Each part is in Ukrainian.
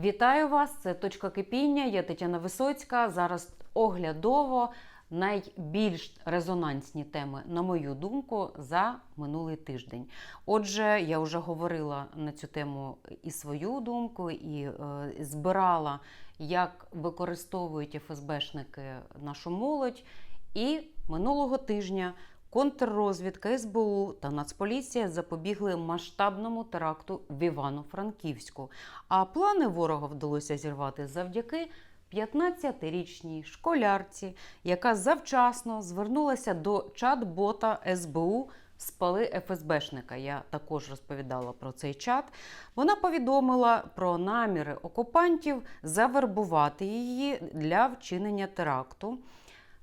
Вітаю вас! Це точка кипіння. Я Тетяна Висоцька. Зараз оглядово найбільш резонансні теми, на мою думку, за минулий тиждень. Отже, я вже говорила на цю тему і свою думку, і е, збирала, як використовують ФСБшники нашу молодь. І минулого тижня контррозвідка СБУ та Нацполіція запобігли масштабному теракту в Івано-Франківську. А плани ворога вдалося зірвати завдяки 15-річній школярці, яка завчасно звернулася до чат-бота СБУ спали ФСБшника. Я також розповідала про цей чат. Вона повідомила про наміри окупантів завербувати її для вчинення теракту.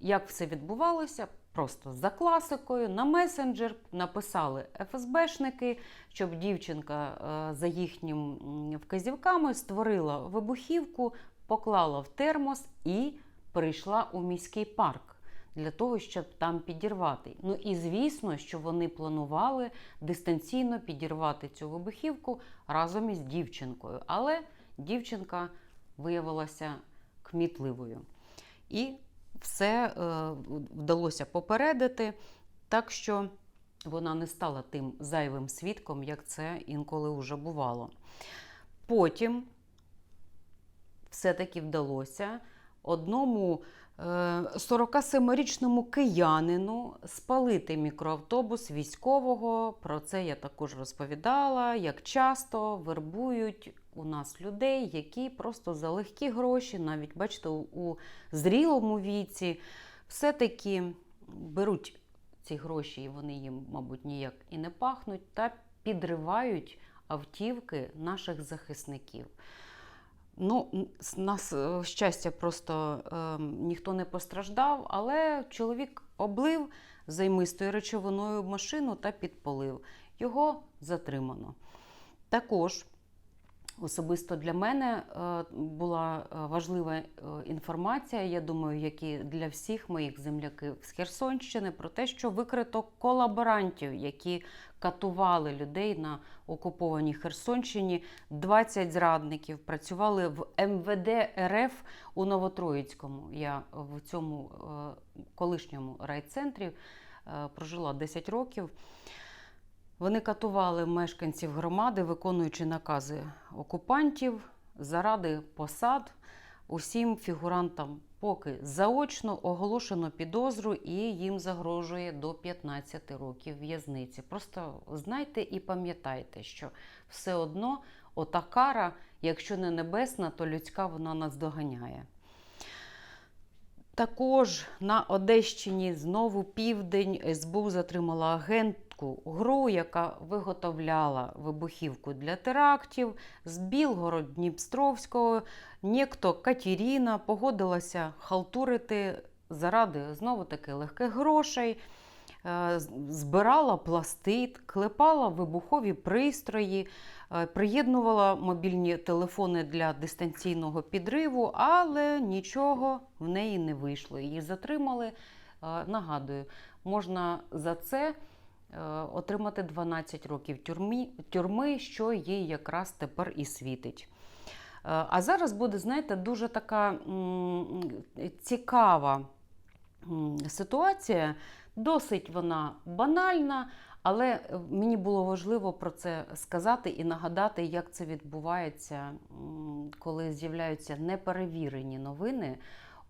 Як все відбувалося? Просто за класикою на месенджер написали ФСБшники, щоб дівчинка е, за їхнім вказівками створила вибухівку, поклала в термос і прийшла у міський парк для того, щоб там підірвати. Ну і звісно, що вони планували дистанційно підірвати цю вибухівку разом із дівчинкою. Але дівчинка виявилася кмітливою. І все е, вдалося попередити, так що вона не стала тим зайвим свідком, як це інколи вже бувало. Потім все-таки вдалося одному е, 47-річному киянину спалити мікроавтобус військового. Про це я також розповідала, як часто вербують у нас людей, які просто за легкі гроші, навіть бачите, у, зрілому віці, все-таки беруть ці гроші, і вони їм, мабуть, ніяк і не пахнуть, та підривають автівки наших захисників. Ну, н- нас е, щастя, просто е, ніхто не постраждав, але чоловік облив займистою речовиною машину та підпалив. Його затримано. Також особисто для мене е, була е, важлива е, інформація, я думаю, як і для всіх моїх земляків з Херсонщини, про те, що викрито колаборантів, які катували людей на окупованій Херсонщині. 20 зрадників працювали в МВД РФ у Новотроїцькому. Я в цьому колишньому райцентрі прожила 10 років. Вони катували мешканців громади, виконуючи накази окупантів заради посад. Усім фігурантам поки заочно оголошено підозру і їм загрожує до 15 років в'язниці. Просто знайте і пам'ятайте, що все одно ота кара, якщо не небесна, то людська вона нас доганяє. Також на Одещині знову південь СБУ затримала агентку ГРУ, яка виготовляла вибухівку для терактів. З Білгород Дніпстровського нєкто Катіріна погодилася халтурити заради знову таки легких грошей. Е, Збирала пластит, клепала вибухові пристрої, е, приєднувала мобільні телефони для дистанційного підриву, але нічого в неї не вийшло. Її затримали. Е, Нагадую, можна за це отримати 12 років тюрми, тюрми, що їй якраз тепер і світить. Е, А зараз буде, знаєте, дуже така цікава ситуація. Досить вона банальна, але е, мені було важливо про це сказати і нагадати, як це відбувається, коли з'являються неперевірені новини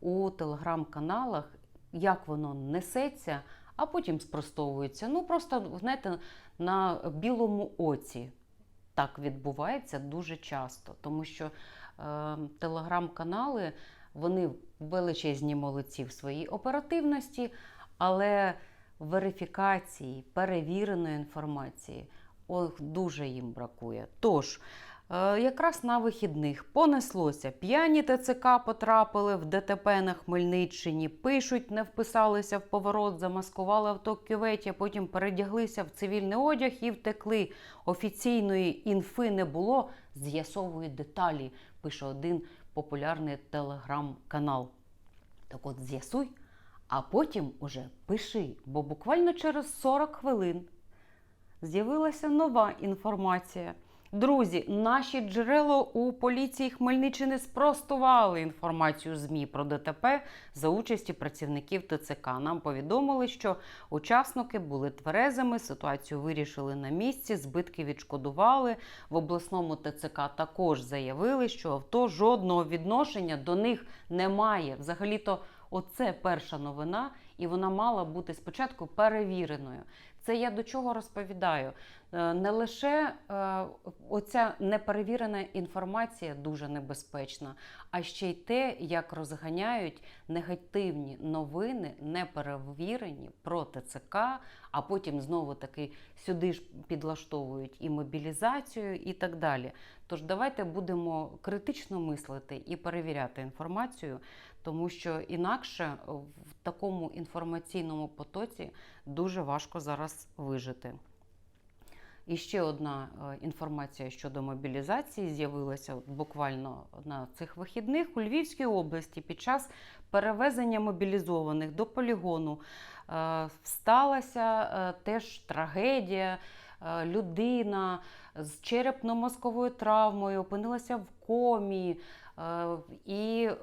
у телеграм-каналах, як воно несеться, а потім спростовується. Ну, просто, знаєте, на білому оці так відбувається дуже часто, тому що е, телеграм-канали вони величезні молодці в своїй оперативності, але верифікації, перевіреної інформації ох, дуже їм бракує. Тож, якраз на вихідних понеслося. П'яні ТЦК потрапили в ДТП на Хмельниччині, пишуть, не вписалися в поворот, замаскували авто кюветі, потім передяглися в цивільний одяг і втекли. Офіційної інфи не було, з'ясовують деталі, пише один популярний телеграм-канал. Так от з'ясуй, а потім уже пиши, бо буквально через 40 хвилин з'явилася нова інформація. Друзі, наші джерела у поліції Хмельниччини спростували інформацію ЗМІ про ДТП за участі працівників ТЦК. Нам повідомили, що учасники були тверезими, ситуацію вирішили на місці, збитки відшкодували. В обласному ТЦК також заявили, що авто жодного відношення до них немає. Взагалі-то, оце перша новина, і вона мала бути спочатку перевіреною. Це я до чого розповідаю? Е, Не лише е, оця неперевірена інформація дуже небезпечна, а ще й те, як розганяють негативні новини, неперевірені про ТЦК, а потім знову таки сюди ж підлаштовують і мобілізацію, і так далі. Тож давайте будемо критично мислити і перевіряти інформацію, тому що інакше в такому інформаційному потоці дуже важко зараз вижити. І ще одна е, інформація щодо мобілізації з'явилася буквально на цих вихідних у Львівській області під час перевезення мобілізованих до полігону е, сталася е, теж трагедія. Е, Людина з черепно-мозковою травмою опинилася в комі. е, І е,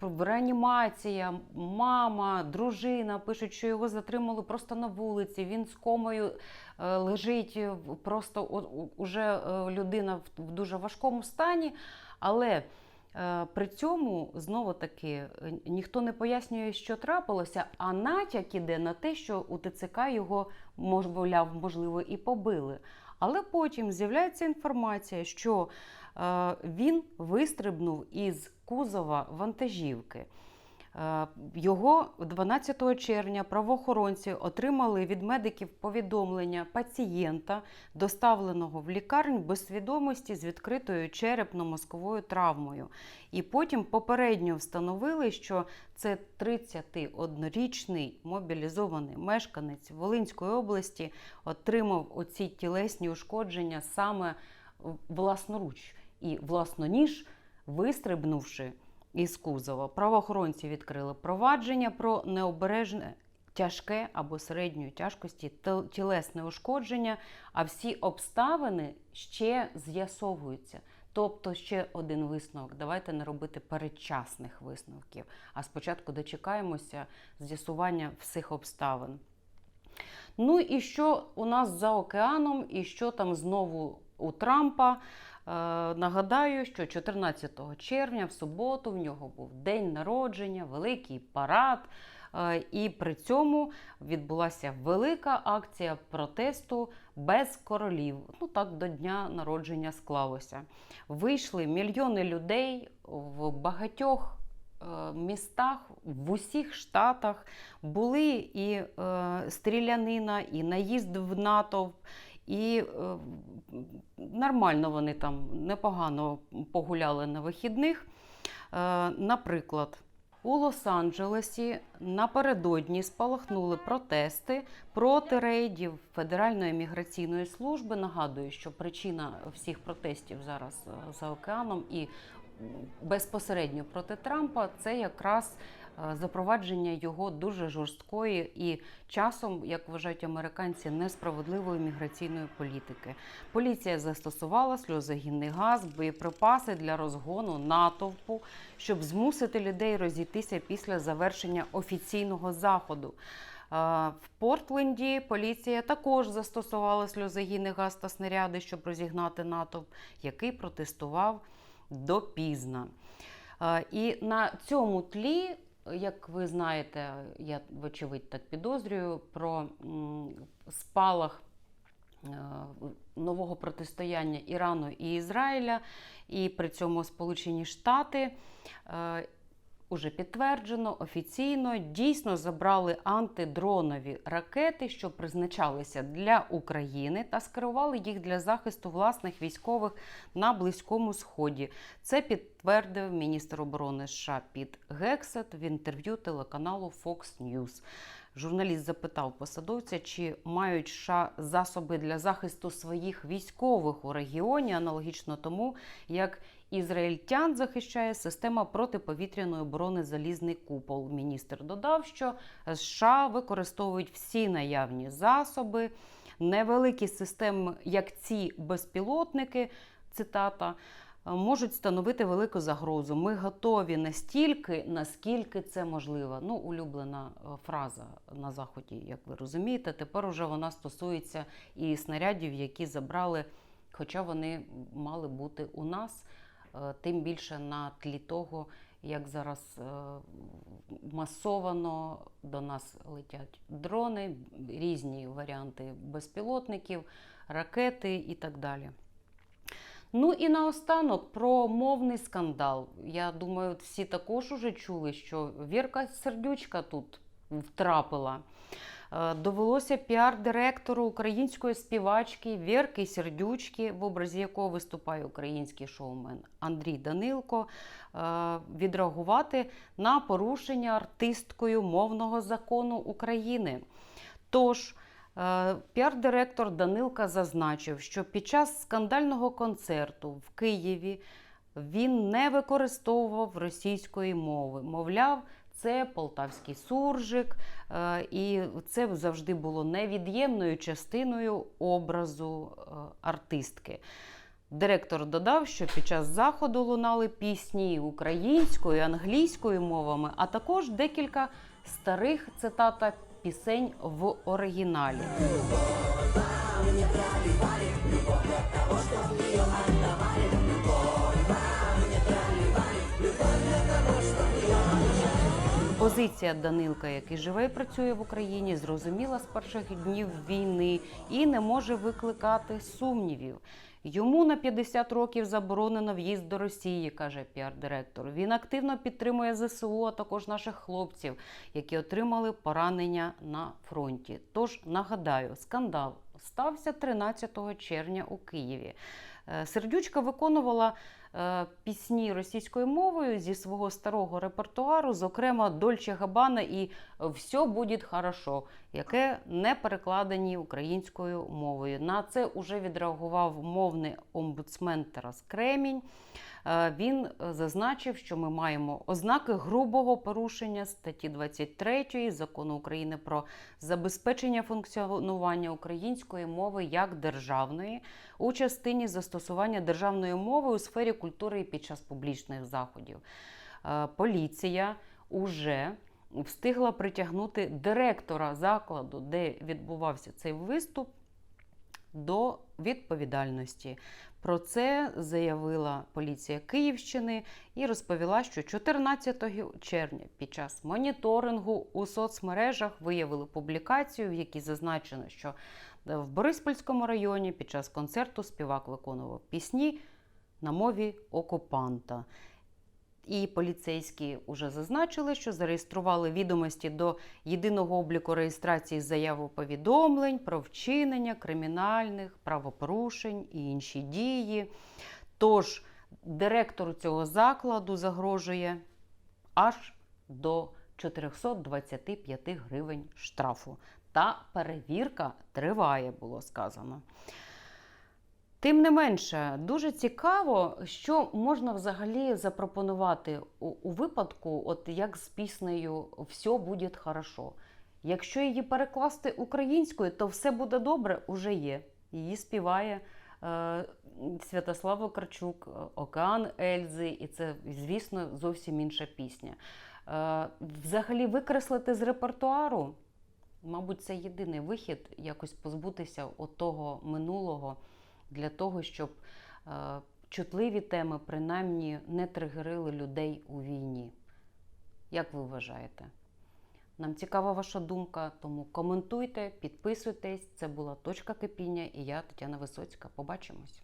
в- реанімація, мама, дружина пишуть, що його затримали просто на вулиці. Він з комою лежить просто уже людина в- дуже важкому стані. Але при цьому знову таки е, ніхто не пояснює, що трапилося, а натяк іде на те, що у ТЦК його мовляв, можливо, і побили. Але потім з'являється інформація, що е, він вистрибнув із кузова вантажівки. Е, Його 12 червня правоохоронці отримали від медиків повідомлення пацієнта, доставленого в лікарню без свідомості з відкритою черепно-мозковою травмою. І потім попередньо встановили, що це 31-річний мобілізований мешканець Волинської області отримав оці тілесні ушкодження саме власноруч і власноніж, вистрибнувши із кузова. Правоохоронці відкрили провадження про необережне. Тяжке або середньої тяжкості тілесне ушкодження, а всі обставини ще з'ясовуються. Тобто ще один висновок. Давайте не робити передчасних висновків, а спочатку дочекаємося з'ясування всіх обставин. Ну і що у нас за океаном, і що там знову у Трампа? Е, нагадаю, що 14 червня, в суботу, в нього був день народження, великий парад. Е, І при цьому відбулася велика акція протесту без королів. Ну так до дня народження склалося. Вийшли мільйони людей в багатьох е, містах, в усіх штатах. Були і стрілянина, і наїзд в натовп. І е, нормально вони там непогано погуляли на вихідних. Е, наприклад, у Лос-Анджелесі напередодні спалахнули протести проти рейдів Федеральної міграційної служби. Нагадую, що причина всіх протестів зараз е, за океаном і безпосередньо проти Трампа це якраз запровадження його дуже жорсткої і часом, як вважають американці, несправедливої міграційної політики. Поліція застосувала сльозогінний газ, боєприпаси для розгону натовпу, щоб змусити людей розійтися після завершення офіційного заходу. В Портленді поліція також застосувала сльозогінний газ та снаряди, щоб розігнати натовп, який протестував допізна. І на цьому тлі, як ви знаєте, я вочевидь так підозрюю, про спалах е, нового протистояння Ірану і Ізраїля, і при цьому Сполучені Штати. Уже підтверджено офіційно дійсно забрали антидронові ракети, що призначалися для України, та скерували їх для захисту власних військових на Близькому Сході. Це підтвердив міністр оборони США Піт Гексет в інтерв'ю телеканалу Fox News. Журналіст запитав посадовця, чи мають США засоби для захисту своїх військових у регіоні, аналогічно тому, як ізраїльтян захищає система протиповітряної оборони Залізний купол. Міністр додав, що США використовують всі наявні засоби невеликі системи, як ці безпілотники, цитата, можуть становити велику загрозу. Ми готові настільки, наскільки це можливо. Ну, улюблена е, фраза на заході, як ви розумієте. Тепер уже вона стосується і снарядів, які забрали, хоча вони мали бути у нас, тим більше на тлі того, як зараз е, масовано до нас летять дрони, різні варіанти безпілотників, ракети і так далі. Ну і наостанок про мовний скандал. Я думаю, всі також уже чули, що Вірка Сердючка тут втрапила. Е, Довелося піар-директору української співачки Вірки Сердючки, в образі якого виступає український шоумен Андрій Данилко, е, відреагувати на порушення артисткою мовного закону України. Тож, е, піар-директор Данилка зазначив, що під час скандального концерту в Києві він не використовував російської мови. Мовляв, це полтавський суржик, е, і це завжди було невід'ємною частиною образу е, артистки. Директор додав, що під час заходу лунали пісні українською, англійською мовами, а також декілька старих цитата пісень в оригіналі. Позиція Данилка, який живе і працює в Україні, зрозуміла з перших днів війни і не може викликати сумнівів. Йому на 50 років заборонено в'їзд до Росії, каже піар-директор. Він активно підтримує ЗСУ, а також наших хлопців, які отримали поранення на фронті. Тож нагадаю, скандал стався 13 червня у Києві. Е, Сердючка виконувала пісні російською мовою зі свого старого репертуару, зокрема Дольче Габана і Все буде хорошо, яке не перекладені українською мовою. На це вже відреагував мовний омбудсмен Тарас Кремінь. Е, Він е, зазначив, що ми маємо ознаки грубого порушення статті 23 закону України про забезпечення функціонування української мови як державної у частині застосування державної мови у сфері культури під час публічних заходів. Е, Поліція уже встигла притягнути директора закладу, де відбувався цей виступ, до відповідальності. Про це заявила поліція Київщини і розповіла, що 14 червня під час моніторингу у соцмережах виявили публікацію, в якій зазначено, що в Бориспольському районі під час концерту співак виконував пісні на мові окупанта. І поліцейські вже зазначили, що зареєстрували відомості до єдиного обліку реєстрації заяву повідомлень про вчинення кримінальних правопорушень і інші дії. Тож директору цього закладу загрожує аж до 425 гривень штрафу. Та перевірка триває, було сказано. Тим не менше, дуже цікаво, що можна взагалі запропонувати у, у випадку, от як з піснею Все буде хорошо. Якщо її перекласти українською, то все буде добре уже є. Її співає е, Святослав Вакарчук, Океан Ельзи, і це, звісно, зовсім інша пісня. Е, взагалі, викреслити з репертуару, мабуть, це єдиний вихід якось позбутися от того минулого для того, щоб е, чутливі теми принаймні не тригерили людей у війні. Як ви вважаєте? Нам цікава ваша думка, тому коментуйте, підписуйтесь. Це була точка кипіння і я, Тетяна Висоцька. Побачимось.